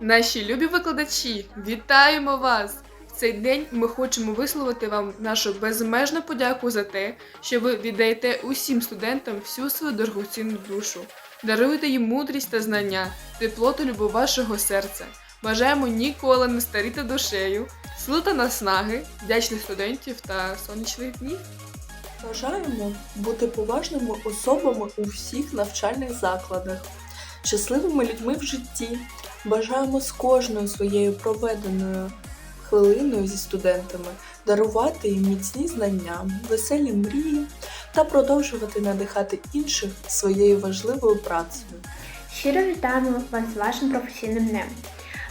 Наші любі викладачі, вітаємо вас! В цей день ми хочемо висловити вам нашу безмежну подяку за те, що ви віддаєте усім студентам всю свою дорогоцінну душу, даруєте їм мудрість та знання, тепло та любов вашого серця. Бажаємо ніколи не старіти душею, сил та наснаги, вдячних студентів та сонячних днів. Бажаємо бути поважними особами у всіх навчальних закладах, щасливими людьми в житті. Бажаємо з кожною своєю проведеною хвилиною зі студентами дарувати їм міцні знання, веселі мрії та продовжувати надихати інших своєю важливою працею. Щиро вітаємо вас з вашим професійним днем.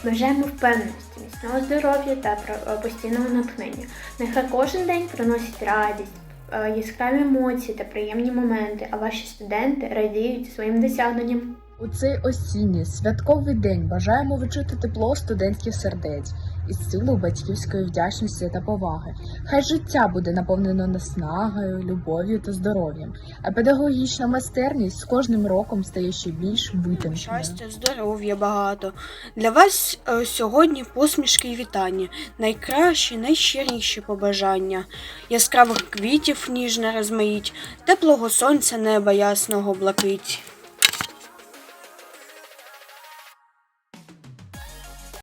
Бажаємо впевненості, міцного здоров'я та е, постійного натхнення. Нехай кожен день приносить радість, е, яскраві емоції та приємні моменти, а ваші студенти радіють своїм досягненням. У цей осінній святковий день бажаємо відчути тепло студентських сердець і силу батьківської вдячності та поваги. Хай життя буде наповнено наснагою, любов'ю та здоров'ям, а педагогічна майстерність з кожним роком стає ще більш витонченою. Щастя, здоров'я багато. Для вас е, сьогодні посмішки і вітання, найкращі, найщиріші побажання, яскравих квітів ніжне розмаїть, теплого сонця неба ясного блакить.